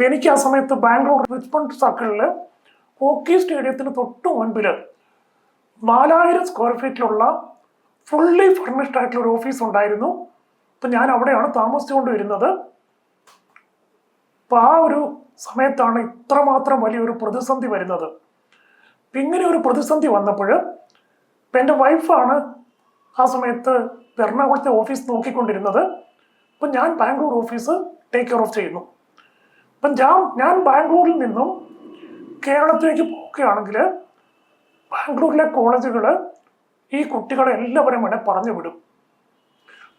അപ്പം എനിക്ക് ആ സമയത്ത് ബാംഗ്ലൂർ റിച്ച്മണ്ട് സർക്കിളിൽ ഹോക്കി സ്റ്റേഡിയത്തിന് തൊട്ട് മുൻപിൽ നാലായിരം സ്ക്വയർ ഫീറ്റിലുള്ള ഫുള്ളി ഫർണിഷ്ഡ് ആയിട്ടുള്ള ഒരു ഓഫീസ് ഉണ്ടായിരുന്നു. അപ്പം ഞാൻ അവിടെയാണ് താമസിച്ചുകൊണ്ട് വരുന്നത്. അപ്പം ആ ഒരു സമയത്താണ് ഇത്രമാത്രം വലിയൊരു പ്രതിസന്ധി വരുന്നത്. ഇങ്ങനെ ഒരു പ്രതിസന്ധി വന്നപ്പോൾ ഇപ്പം എന്റെ വൈഫാണ് ആ സമയത്ത് എറണാകുളത്തെ ഓഫീസ് നോക്കിക്കൊണ്ടിരുന്നത്. അപ്പം ഞാൻ Bangalore office take care of ചെയ്യുന്നു. അപ്പം ഞാൻ ഞാൻ ബാംഗ്ലൂരിൽ നിന്നും കേരളത്തിലേക്ക് പോവുകയാണെങ്കിൽ ബാംഗ്ലൂരിലെ കോളേജുകൾ ഈ കുട്ടികളെ എല്ലാവരും വേണേൽ പറഞ്ഞു വിടും.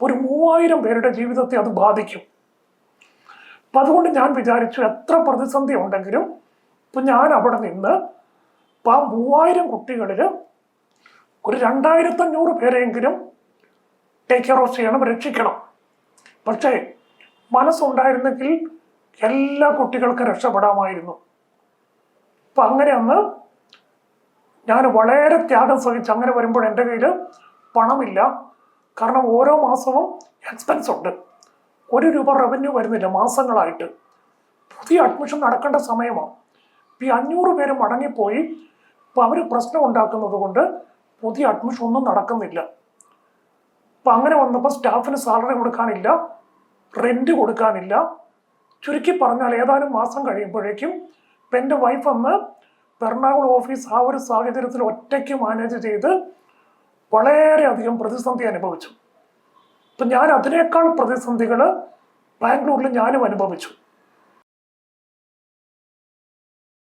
ഒരു മൂവായിരം പേരുടെ ജീവിതത്തെ അത് ബാധിക്കും. അപ്പം അതുകൊണ്ട് ഞാൻ വിചാരിച്ചു എത്ര പ്രതിസന്ധി ഉണ്ടെങ്കിലും ഇപ്പം ഞാൻ അവിടെ നിന്ന് ഇപ്പം ആ മൂവായിരം കുട്ടികളിൽ ഒരു രണ്ടായിരത്തഞ്ഞൂറ് പേരെങ്കിലും ടേക്ക് കെയർ ഓഫ് ചെയ്യണം രക്ഷിക്കണം. പക്ഷേ മനസ്സുണ്ടായിരുന്നെങ്കിൽ എല്ലാ കുട്ടികൾക്കും രക്ഷപ്പെടാമായിരുന്നു. അപ്പം അങ്ങനെ അന്ന് ഞാൻ വളരെ ത്യാഗം സഹിച്ച് അങ്ങനെ വരുമ്പോൾ എന്റെ കയ്യിൽ പണമില്ല. കാരണം ഓരോ മാസവും എക്സ്പെൻസ് ഉണ്ട്. ഒരു രൂപ റവന്യൂ വരുന്നില്ല മാസങ്ങളായിട്ട്. പുതിയ അഡ്മിഷൻ നടക്കേണ്ട സമയമാണ് ഈ അഞ്ഞൂറ് പേര് മടങ്ങിപ്പോയി. ഇപ്പം അവർ പ്രശ്നം ഉണ്ടാക്കുന്നത് കൊണ്ട് പുതിയ അഡ്മിഷൻ ഒന്നും നടക്കുന്നില്ല. അപ്പം അങ്ങനെ വന്നപ്പോൾ സ്റ്റാഫിന് സാലറി കൊടുക്കാനില്ല. റെന്റ് കൊടുക്കാനില്ല. ചുരുക്കി പറഞ്ഞാൽ ഏതാനും മാസം കഴിയുമ്പോഴേക്കും ഇപ്പം എന്റെ വൈഫ് അന്ന് എറണാകുളം ഓഫീസ് ആ ഒരു സാഹചര്യത്തിൽ ഒറ്റയ്ക്ക് മാനേജ് ചെയ്ത് വളരെയധികം പ്രതിസന്ധി അനുഭവിച്ചു. അപ്പം ഞാൻ അതിനേക്കാൾ പ്രതിസന്ധികൾ ബാംഗ്ലൂരിൽ ഞാനും അനുഭവിച്ചു.